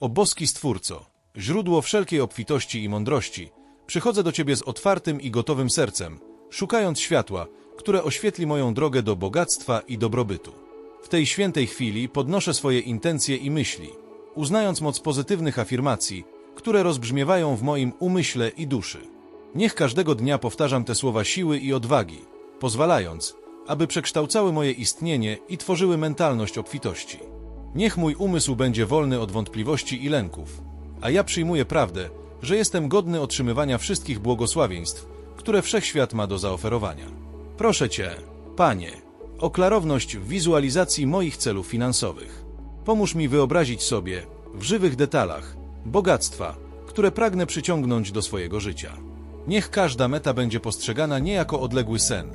O boski Stwórco, źródło wszelkiej obfitości i mądrości, przychodzę do Ciebie z otwartym i gotowym sercem, szukając światła, które oświetli moją drogę do bogactwa i dobrobytu. W tej świętej chwili podnoszę swoje intencje i myśli, uznając moc pozytywnych afirmacji, które rozbrzmiewają w moim umyśle i duszy. Niech każdego dnia powtarzam te słowa siły i odwagi, pozwalając, aby przekształcały moje istnienie i tworzyły mentalność obfitości. Niech mój umysł będzie wolny od wątpliwości i lęków, a ja przyjmuję prawdę, że jestem godny otrzymywania wszystkich błogosławieństw, które wszechświat ma do zaoferowania. Proszę Cię, Panie, o klarowność w wizualizacji moich celów finansowych. Pomóż mi wyobrazić sobie, w żywych detalach, bogactwa, które pragnę przyciągnąć do swojego życia. Niech każda meta będzie postrzegana nie jako odległy sen,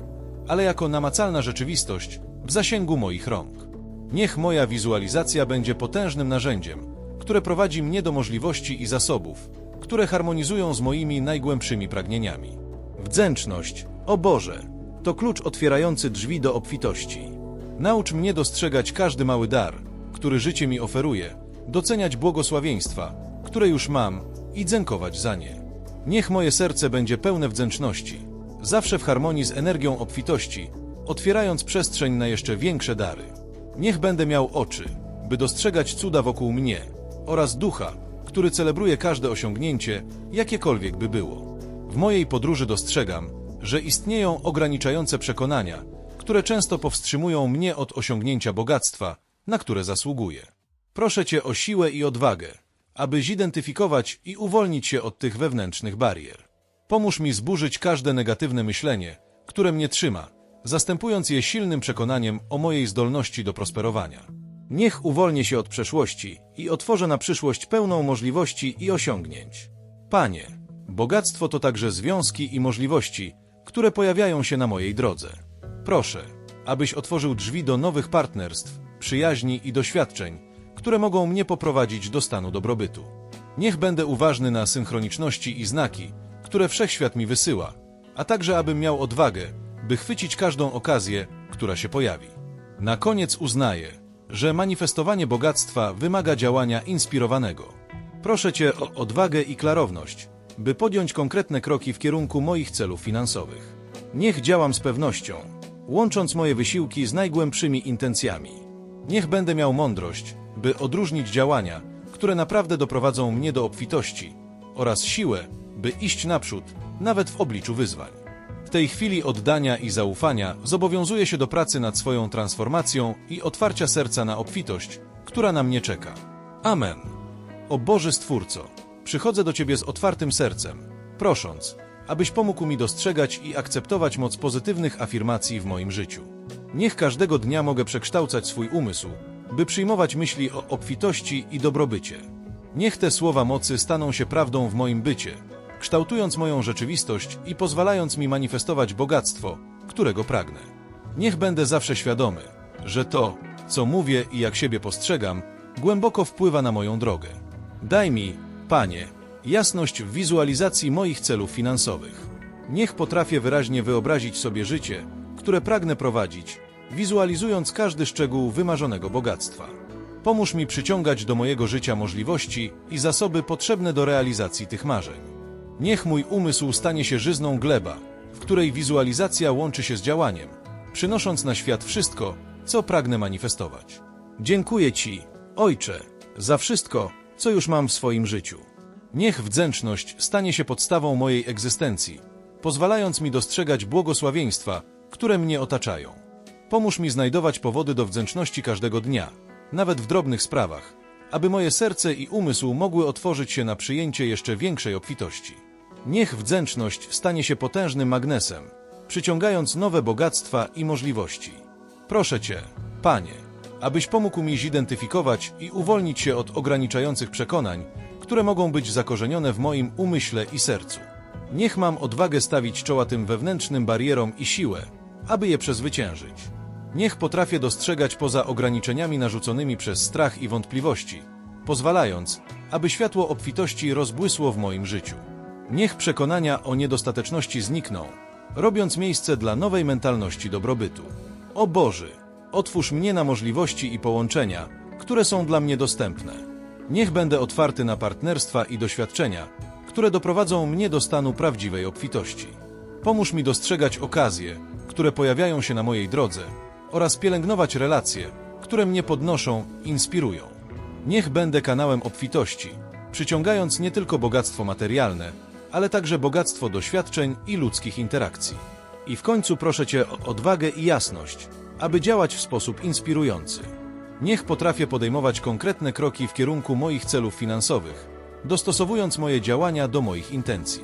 ale jako namacalna rzeczywistość w zasięgu moich rąk. Niech moja wizualizacja będzie potężnym narzędziem, które prowadzi mnie do możliwości i zasobów, które harmonizują z moimi najgłębszymi pragnieniami. Wdzięczność, o Boże, to klucz otwierający drzwi do obfitości. Naucz mnie dostrzegać każdy mały dar, który życie mi oferuje, doceniać błogosławieństwa, które już mam i dziękować za nie. Niech moje serce będzie pełne wdzięczności, zawsze w harmonii z energią obfitości, otwierając przestrzeń na jeszcze większe dary. Niech będę miał oczy, by dostrzegać cuda wokół mnie oraz ducha, który celebruje każde osiągnięcie, jakiekolwiek by było. W mojej podróży dostrzegam, że istnieją ograniczające przekonania, które często powstrzymują mnie od osiągnięcia bogactwa, na które zasługuję. Proszę Cię o siłę i odwagę, aby zidentyfikować i uwolnić się od tych wewnętrznych barier. Pomóż mi zburzyć każde negatywne myślenie, które mnie trzyma, zastępując je silnym przekonaniem o mojej zdolności do prosperowania. Niech uwolnię się od przeszłości i otworzę na przyszłość pełną możliwości i osiągnięć. Panie, bogactwo to także związki i możliwości, które pojawiają się na mojej drodze. Proszę, abyś otworzył drzwi do nowych partnerstw, przyjaźni i doświadczeń, które mogą mnie poprowadzić do stanu dobrobytu. Niech będę uważny na synchroniczności i znaki, które wszechświat mi wysyła, a także abym miał odwagę, by chwycić każdą okazję, która się pojawi. Na koniec uznaję, że manifestowanie bogactwa wymaga działania inspirowanego. Proszę Cię o odwagę i klarowność, by podjąć konkretne kroki w kierunku moich celów finansowych. Niech działam z pewnością, łącząc moje wysiłki z najgłębszymi intencjami. Niech będę miał mądrość, by odróżnić działania, które naprawdę doprowadzą mnie do obfitości, oraz siłę, by iść naprzód, nawet w obliczu wyzwań. W tej chwili oddania i zaufania zobowiązuję się do pracy nad swoją transformacją i otwarcia serca na obfitość, która na mnie czeka. Amen. O Boży Stwórco, przychodzę do Ciebie z otwartym sercem, prosząc, abyś pomógł mi dostrzegać i akceptować moc pozytywnych afirmacji w moim życiu. Niech każdego dnia mogę przekształcać swój umysł, by przyjmować myśli o obfitości i dobrobycie. Niech te słowa mocy staną się prawdą w moim bycie, kształtując moją rzeczywistość i pozwalając mi manifestować bogactwo, którego pragnę. Niech będę zawsze świadomy, że to, co mówię i jak siebie postrzegam, głęboko wpływa na moją drogę. Daj mi, Panie, jasność w wizualizacji moich celów finansowych. Niech potrafię wyraźnie wyobrazić sobie życie, które pragnę prowadzić, wizualizując każdy szczegół wymarzonego bogactwa. Pomóż mi przyciągać do mojego życia możliwości i zasoby potrzebne do realizacji tych marzeń. Niech mój umysł stanie się żyzną gleba, w której wizualizacja łączy się z działaniem, przynosząc na świat wszystko, co pragnę manifestować. Dziękuję Ci, Ojcze, za wszystko, co już mam w swoim życiu. Niech wdzięczność stanie się podstawą mojej egzystencji, pozwalając mi dostrzegać błogosławieństwa, które mnie otaczają. Pomóż mi znajdować powody do wdzięczności każdego dnia, nawet w drobnych sprawach, aby moje serce i umysł mogły otworzyć się na przyjęcie jeszcze większej obfitości. Niech wdzięczność stanie się potężnym magnesem, przyciągając nowe bogactwa i możliwości. Proszę Cię, Panie, abyś pomógł mi zidentyfikować i uwolnić się od ograniczających przekonań, które mogą być zakorzenione w moim umyśle i sercu. Niech mam odwagę stawić czoła tym wewnętrznym barierom i siłę, aby je przezwyciężyć. Niech potrafię dostrzegać poza ograniczeniami narzuconymi przez strach i wątpliwości, pozwalając, aby światło obfitości rozbłysło w moim życiu. Niech przekonania o niedostateczności znikną, robiąc miejsce dla nowej mentalności dobrobytu. O Boży, otwórz mnie na możliwości i połączenia, które są dla mnie dostępne. Niech będę otwarty na partnerstwa i doświadczenia, które doprowadzą mnie do stanu prawdziwej obfitości. Pomóż mi dostrzegać okazje, które pojawiają się na mojej drodze oraz pielęgnować relacje, które mnie podnoszą, inspirują. Niech będę kanałem obfitości, przyciągając nie tylko bogactwo materialne, ale także bogactwo doświadczeń i ludzkich interakcji. I w końcu proszę Cię o odwagę i jasność, aby działać w sposób inspirujący. Niech potrafię podejmować konkretne kroki w kierunku moich celów finansowych, dostosowując moje działania do moich intencji.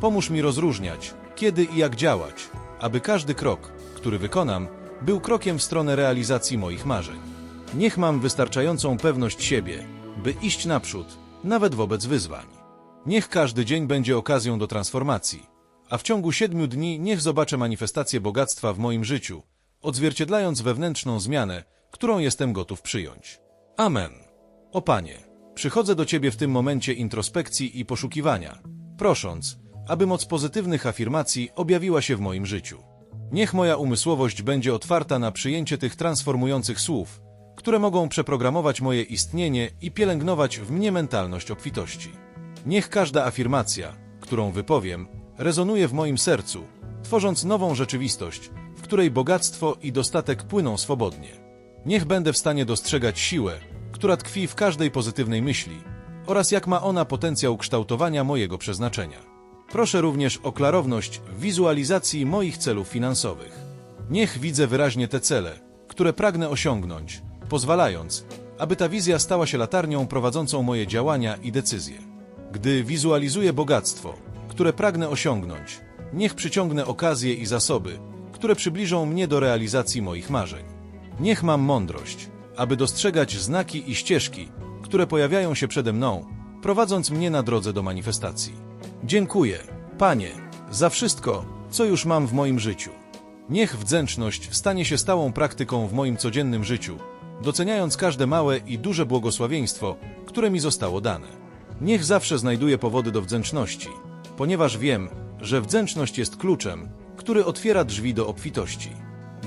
Pomóż mi rozróżniać, kiedy i jak działać, aby każdy krok, który wykonam, był krokiem w stronę realizacji moich marzeń. Niech mam wystarczającą pewność siebie, by iść naprzód, nawet wobec wyzwań. Niech każdy dzień będzie okazją do transformacji, a w ciągu siedmiu dni niech zobaczę manifestację bogactwa w moim życiu, odzwierciedlając wewnętrzną zmianę, którą jestem gotów przyjąć. Amen. O Panie, przychodzę do Ciebie w tym momencie introspekcji i poszukiwania, prosząc, aby moc pozytywnych afirmacji objawiła się w moim życiu. Niech moja umysłowość będzie otwarta na przyjęcie tych transformujących słów, które mogą przeprogramować moje istnienie i pielęgnować w mnie mentalność obfitości. Niech każda afirmacja, którą wypowiem, rezonuje w moim sercu, tworząc nową rzeczywistość, w której bogactwo i dostatek płyną swobodnie. Niech będę w stanie dostrzegać siłę, która tkwi w każdej pozytywnej myśli oraz jak ma ona potencjał kształtowania mojego przeznaczenia. Proszę również o klarowność w wizualizacji moich celów finansowych. Niech widzę wyraźnie te cele, które pragnę osiągnąć, pozwalając, aby ta wizja stała się latarnią prowadzącą moje działania i decyzje. Gdy wizualizuję bogactwo, które pragnę osiągnąć, niech przyciągnę okazje i zasoby, które przybliżą mnie do realizacji moich marzeń. Niech mam mądrość, aby dostrzegać znaki i ścieżki, które pojawiają się przede mną, prowadząc mnie na drodze do manifestacji. Dziękuję, Panie, za wszystko, co już mam w moim życiu. Niech wdzięczność stanie się stałą praktyką w moim codziennym życiu, doceniając każde małe i duże błogosławieństwo, które mi zostało dane. Niech zawsze znajduję powody do wdzięczności, ponieważ wiem, że wdzięczność jest kluczem, który otwiera drzwi do obfitości.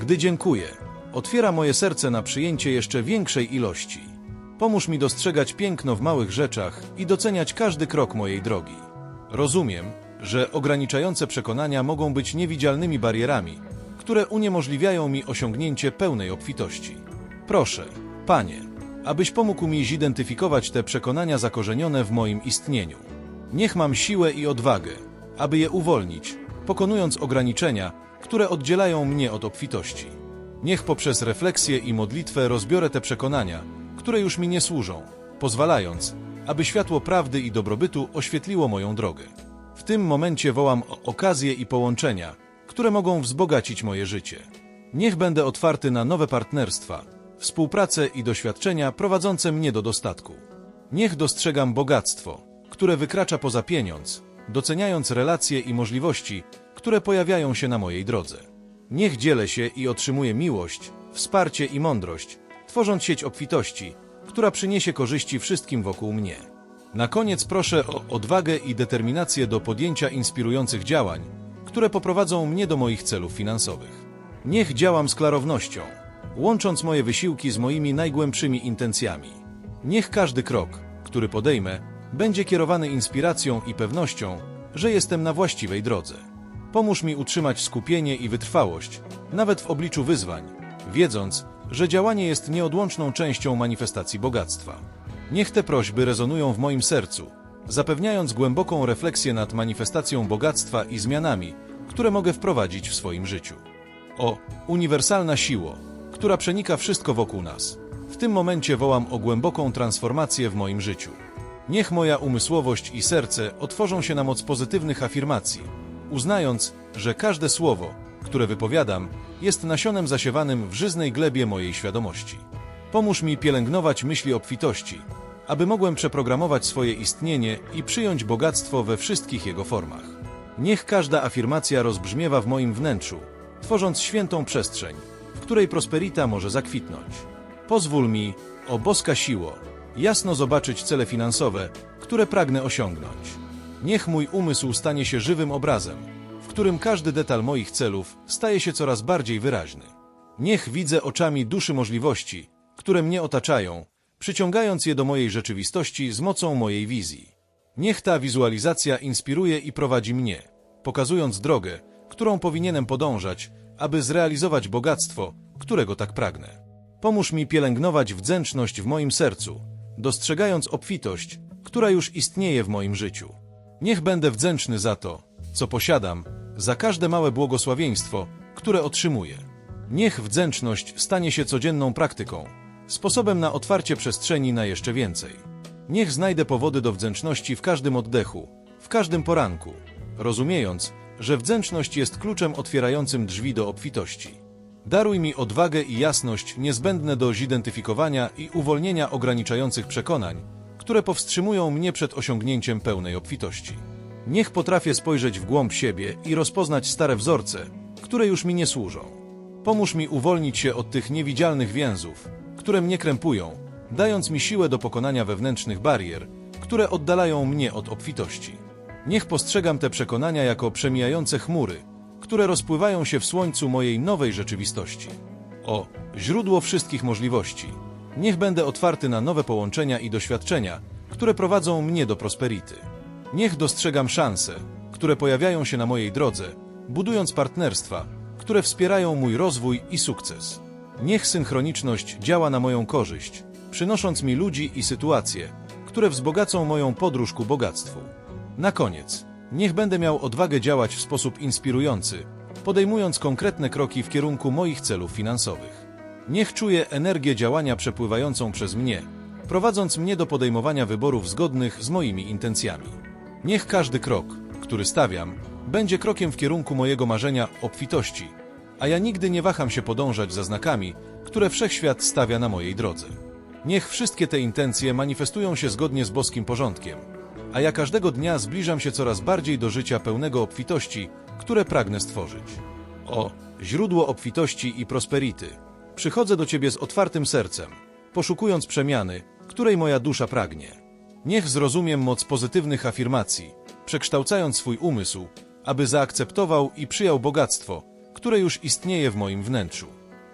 Gdy dziękuję, otwiera moje serce na przyjęcie jeszcze większej ilości. Pomóż mi dostrzegać piękno w małych rzeczach i doceniać każdy krok mojej drogi. Rozumiem, że ograniczające przekonania mogą być niewidzialnymi barierami, które uniemożliwiają mi osiągnięcie pełnej obfitości. Proszę, Panie, abyś pomógł mi zidentyfikować te przekonania zakorzenione w moim istnieniu. Niech mam siłę i odwagę, aby je uwolnić, pokonując ograniczenia, które oddzielają mnie od obfitości. Niech poprzez refleksję i modlitwę rozbiorę te przekonania, które już mi nie służą, pozwalając, aby światło prawdy i dobrobytu oświetliło moją drogę. W tym momencie wołam o okazje i połączenia, które mogą wzbogacić moje życie. Niech będę otwarty na nowe partnerstwa, współpracę i doświadczenia prowadzące mnie do dostatku. Niech dostrzegam bogactwo, które wykracza poza pieniądz, doceniając relacje i możliwości, które pojawiają się na mojej drodze. Niech dzielę się i otrzymuję miłość, wsparcie i mądrość, tworząc sieć obfitości, która przyniesie korzyści wszystkim wokół mnie. Na koniec proszę o odwagę i determinację do podjęcia inspirujących działań, które poprowadzą mnie do moich celów finansowych. Niech działam z klarownością, łącząc moje wysiłki z moimi najgłębszymi intencjami. Niech każdy krok, który podejmę, będzie kierowany inspiracją i pewnością, że jestem na właściwej drodze. Pomóż mi utrzymać skupienie i wytrwałość, nawet w obliczu wyzwań, wiedząc, że działanie jest nieodłączną częścią manifestacji bogactwa. Niech te prośby rezonują w moim sercu, zapewniając głęboką refleksję nad manifestacją bogactwa i zmianami, które mogę wprowadzić w swoim życiu. O, uniwersalna siło, która przenika wszystko wokół nas. W tym momencie wołam o głęboką transformację w moim życiu. Niech moja umysłowość i serce otworzą się na moc pozytywnych afirmacji, uznając, że każde słowo, które wypowiadam, jest nasionem zasiewanym w żyznej glebie mojej świadomości. Pomóż mi pielęgnować myśli obfitości, aby mogłem przeprogramować swoje istnienie i przyjąć bogactwo we wszystkich jego formach. Niech każda afirmacja rozbrzmiewa w moim wnętrzu, tworząc świętą przestrzeń, której prosperita może zakwitnąć. Pozwól mi, o boska siło, jasno zobaczyć cele finansowe, które pragnę osiągnąć. Niech mój umysł stanie się żywym obrazem, w którym każdy detal moich celów staje się coraz bardziej wyraźny. Niech widzę oczami duszy możliwości, które mnie otaczają, przyciągając je do mojej rzeczywistości z mocą mojej wizji. Niech ta wizualizacja inspiruje i prowadzi mnie, pokazując drogę, którą powinienem podążać, aby zrealizować bogactwo, którego tak pragnę. Pomóż mi pielęgnować wdzięczność w moim sercu, dostrzegając obfitość, która już istnieje w moim życiu. Niech będę wdzięczny za to, co posiadam, za każde małe błogosławieństwo, które otrzymuję. Niech wdzięczność stanie się codzienną praktyką, sposobem na otwarcie przestrzeni na jeszcze więcej. Niech znajdę powody do wdzięczności w każdym oddechu, w każdym poranku, rozumiejąc, że wdzięczność jest kluczem otwierającym drzwi do obfitości. Daruj mi odwagę i jasność niezbędne do zidentyfikowania i uwolnienia ograniczających przekonań, które powstrzymują mnie przed osiągnięciem pełnej obfitości. Niech potrafię spojrzeć w głąb siebie i rozpoznać stare wzorce, które już mi nie służą. Pomóż mi uwolnić się od tych niewidzialnych więzów, które mnie krępują, dając mi siłę do pokonania wewnętrznych barier, które oddalają mnie od obfitości. Niech postrzegam te przekonania jako przemijające chmury, które rozpływają się w słońcu mojej nowej rzeczywistości. O, źródło wszystkich możliwości. Niech będę otwarty na nowe połączenia i doświadczenia, które prowadzą mnie do prosperity. Niech dostrzegam szanse, które pojawiają się na mojej drodze, budując partnerstwa, które wspierają mój rozwój i sukces. Niech synchroniczność działa na moją korzyść, przynosząc mi ludzi i sytuacje, które wzbogacą moją podróż ku bogactwu. Na koniec, niech będę miał odwagę działać w sposób inspirujący, podejmując konkretne kroki w kierunku moich celów finansowych. Niech czuję energię działania przepływającą przez mnie, prowadząc mnie do podejmowania wyborów zgodnych z moimi intencjami. Niech każdy krok, który stawiam, będzie krokiem w kierunku mojego marzenia obfitości, a ja nigdy nie waham się podążać za znakami, które wszechświat stawia na mojej drodze. Niech wszystkie te intencje manifestują się zgodnie z boskim porządkiem, a ja każdego dnia zbliżam się coraz bardziej do życia pełnego obfitości, które pragnę stworzyć. O, źródło obfitości i prosperity, przychodzę do Ciebie z otwartym sercem, poszukując przemiany, której moja dusza pragnie. Niech zrozumiem moc pozytywnych afirmacji, przekształcając swój umysł, aby zaakceptował i przyjął bogactwo, które już istnieje w moim wnętrzu.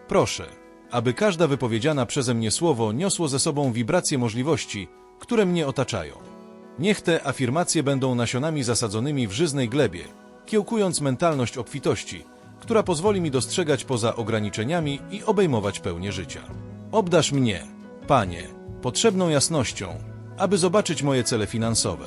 Proszę, aby każda wypowiedziana przeze mnie słowo niosło ze sobą wibracje możliwości, które mnie otaczają. Niech te afirmacje będą nasionami zasadzonymi w żyznej glebie, kiełkując mentalność obfitości, która pozwoli mi dostrzegać poza ograniczeniami i obejmować pełnię życia. Obdasz mnie, Panie, potrzebną jasnością, aby zobaczyć moje cele finansowe.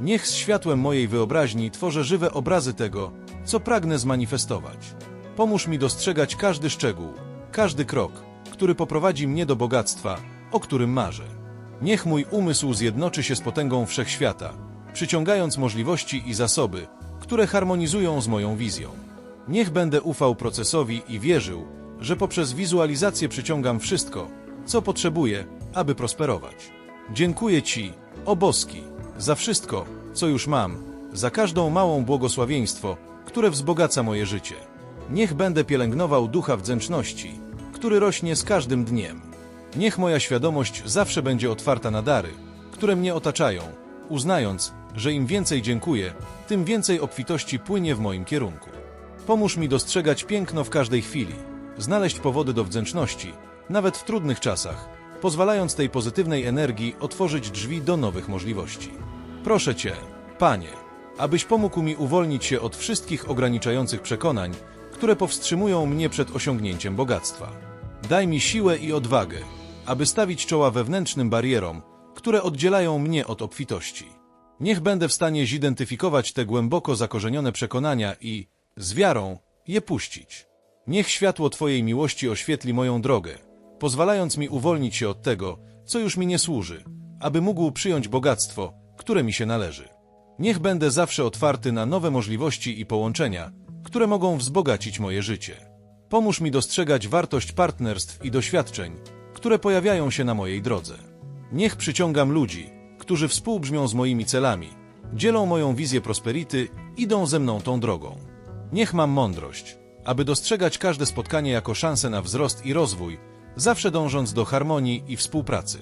Niech z światłem mojej wyobraźni tworzę żywe obrazy tego, co pragnę zmanifestować. Pomóż mi dostrzegać każdy szczegół, każdy krok, który poprowadzi mnie do bogactwa, o którym marzę. Niech mój umysł zjednoczy się z potęgą wszechświata, przyciągając możliwości i zasoby, które harmonizują z moją wizją. Niech będę ufał procesowi i wierzył, że poprzez wizualizację przyciągam wszystko, co potrzebuję, aby prosperować. Dziękuję Ci, o boski, za wszystko, co już mam, za każdą małą błogosławieństwo, które wzbogaca moje życie. Niech będę pielęgnował ducha wdzięczności, który rośnie z każdym dniem. Niech moja świadomość zawsze będzie otwarta na dary, które mnie otaczają, uznając, że im więcej dziękuję, tym więcej obfitości płynie w moim kierunku. Pomóż mi dostrzegać piękno w każdej chwili, znaleźć powody do wdzięczności, nawet w trudnych czasach, pozwalając tej pozytywnej energii otworzyć drzwi do nowych możliwości. Proszę Cię, Panie, abyś pomógł mi uwolnić się od wszystkich ograniczających przekonań, które powstrzymują mnie przed osiągnięciem bogactwa. Daj mi siłę i odwagę, aby stawić czoła wewnętrznym barierom, które oddzielają mnie od obfitości. Niech będę w stanie zidentyfikować te głęboko zakorzenione przekonania i, z wiarą, je puścić. Niech światło Twojej miłości oświetli moją drogę, pozwalając mi uwolnić się od tego, co już mi nie służy, aby mógł przyjąć bogactwo, które mi się należy. Niech będę zawsze otwarty na nowe możliwości i połączenia, które mogą wzbogacić moje życie. Pomóż mi dostrzegać wartość partnerstw i doświadczeń, które pojawiają się na mojej drodze. Niech przyciągam ludzi, którzy współbrzmią z moimi celami, dzielą moją wizję prosperity, idą ze mną tą drogą. Niech mam mądrość, aby dostrzegać każde spotkanie jako szansę na wzrost i rozwój, zawsze dążąc do harmonii i współpracy.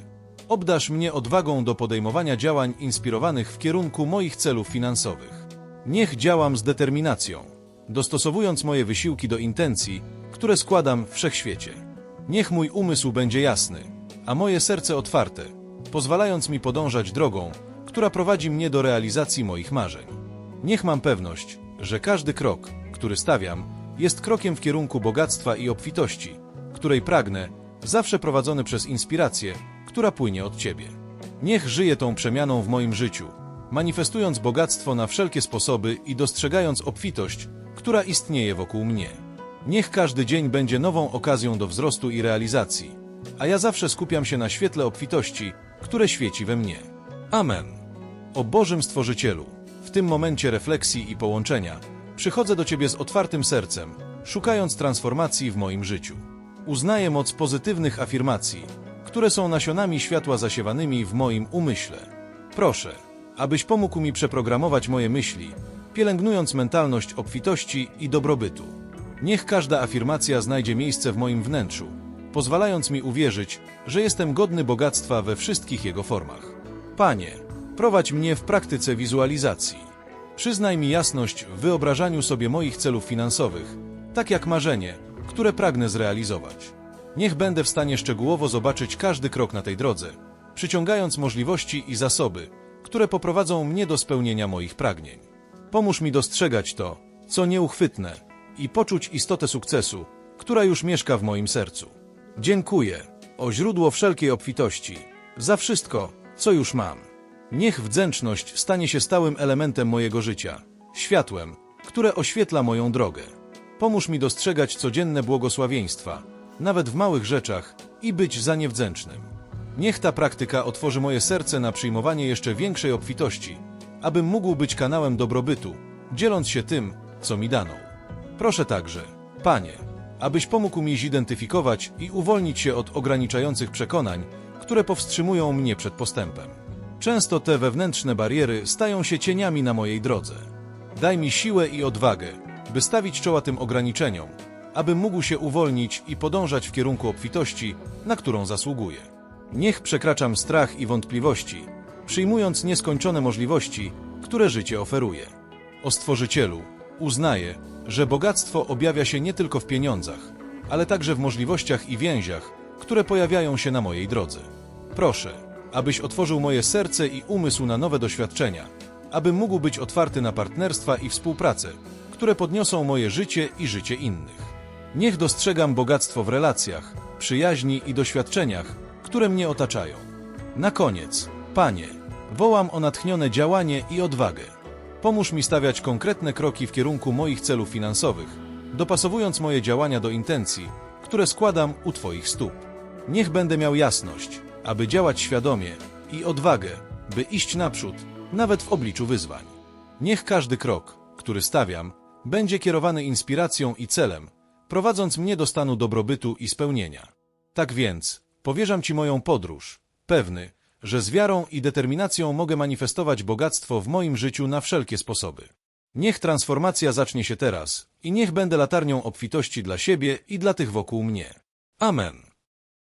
Obdasz mnie odwagą do podejmowania działań inspirowanych w kierunku moich celów finansowych. Niech działam z determinacją, dostosowując moje wysiłki do intencji, które składam wszechświecie. Niech mój umysł będzie jasny, a moje serce otwarte, pozwalając mi podążać drogą, która prowadzi mnie do realizacji moich marzeń. Niech mam pewność, że każdy krok, który stawiam, jest krokiem w kierunku bogactwa i obfitości, której pragnę, zawsze prowadzony przez inspirację, która płynie od Ciebie. Niech żyje tą przemianą w moim życiu, manifestując bogactwo na wszelkie sposoby i dostrzegając obfitość, która istnieje wokół mnie. Niech każdy dzień będzie nową okazją do wzrostu i realizacji, a ja zawsze skupiam się na świetle obfitości, które świeci we mnie. Amen. O Bożym Stworzycielu, w tym momencie refleksji i połączenia, przychodzę do Ciebie z otwartym sercem, szukając transformacji w moim życiu. Uznaję moc pozytywnych afirmacji, które są nasionami światła zasiewanymi w moim umyśle. Proszę, abyś pomógł mi przeprogramować moje myśli, pielęgnując mentalność obfitości i dobrobytu. Niech każda afirmacja znajdzie miejsce w moim wnętrzu, pozwalając mi uwierzyć, że jestem godny bogactwa we wszystkich jego formach. Panie, prowadź mnie w praktyce wizualizacji. Przyznaj mi jasność w wyobrażaniu sobie moich celów finansowych, tak jak marzenie, które pragnę zrealizować. Niech będę w stanie szczegółowo zobaczyć każdy krok na tej drodze, przyciągając możliwości i zasoby, które poprowadzą mnie do spełnienia moich pragnień. Pomóż mi dostrzegać to, co nieuchwytne i poczuć istotę sukcesu, która już mieszka w moim sercu. Dziękuję, o źródło wszelkiej obfitości, za wszystko, co już mam. Niech wdzięczność stanie się stałym elementem mojego życia, światłem, które oświetla moją drogę. Pomóż mi dostrzegać codzienne błogosławieństwa, nawet w małych rzeczach, i być za nie wdzięcznym. Niech ta praktyka otworzy moje serce na przyjmowanie jeszcze większej obfitości, abym mógł być kanałem dobrobytu, dzieląc się tym, co mi dano. Proszę także, Panie, abyś pomógł mi zidentyfikować i uwolnić się od ograniczających przekonań, które powstrzymują mnie przed postępem. Często te wewnętrzne bariery stają się cieniami na mojej drodze. Daj mi siłę i odwagę, by stawić czoła tym ograniczeniom, abym mógł się uwolnić i podążać w kierunku obfitości, na którą zasługuję. Niech przekraczam strach i wątpliwości, przyjmując nieskończone możliwości, które życie oferuje. O Stworzycielu, uznaję, że bogactwo objawia się nie tylko w pieniądzach, ale także w możliwościach i więziach, które pojawiają się na mojej drodze. Proszę, abyś otworzył moje serce i umysł na nowe doświadczenia, abym mógł być otwarty na partnerstwa i współpracę, które podniosą moje życie i życie innych. Niech dostrzegam bogactwo w relacjach, przyjaźni i doświadczeniach, które mnie otaczają. Na koniec, Panie, wołam o natchnione działanie i odwagę. Pomóż mi stawiać konkretne kroki w kierunku moich celów finansowych, dopasowując moje działania do intencji, które składam u Twoich stóp. Niech będę miał jasność, aby działać świadomie i odwagę, by iść naprzód, nawet w obliczu wyzwań. Niech każdy krok, który stawiam, będzie kierowany inspiracją i celem, prowadząc mnie do stanu dobrobytu i spełnienia. Tak więc, powierzam Ci moją podróż, pewny, że z wiarą i determinacją mogę manifestować bogactwo w moim życiu na wszelkie sposoby. Niech transformacja zacznie się teraz i niech będę latarnią obfitości dla siebie i dla tych wokół mnie. Amen.